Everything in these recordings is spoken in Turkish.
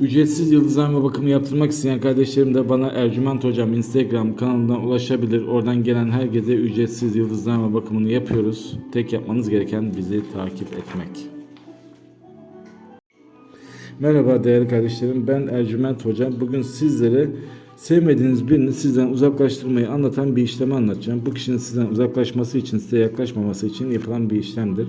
Ücretsiz yıldızlama bakımı yaptırmak isteyen kardeşlerim de bana Ercüment Hocam Instagram kanalından ulaşabilir. Oradan gelen herkese ücretsiz yıldızlama bakımını yapıyoruz. Tek yapmanız gereken bizi takip etmek. Merhaba değerli kardeşlerim ben Ercüment Hocam. Bugün sizlere sevmediğiniz birini sizden uzaklaştırmayı anlatan bir işlemi anlatacağım. Bu kişinin sizden uzaklaşması için, size yaklaşmaması için yapılan bir işlemdir.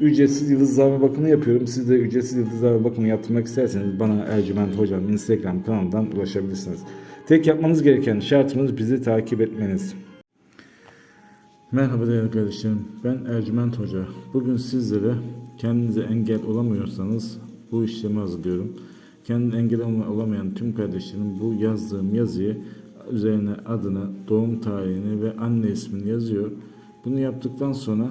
ücretsiz yıldızlama bakımı yapıyorum. Siz de ücretsiz yıldızlama bakımı yaptırmak isterseniz bana Ercüment Hocam Instagram kanalından ulaşabilirsiniz. Tek yapmanız gereken şartımız bizi takip etmeniz. Merhaba değerli kardeşlerim. Ben Ercüment Hoca. Bugün sizlere kendinize engel olamıyorsanız bu işlemi hazırlıyorum. Kendine engel olamayan tüm kardeşlerim bu yazdığım yazıyı üzerine adını, doğum tarihini ve anne ismini yazıyor. Bunu yaptıktan sonra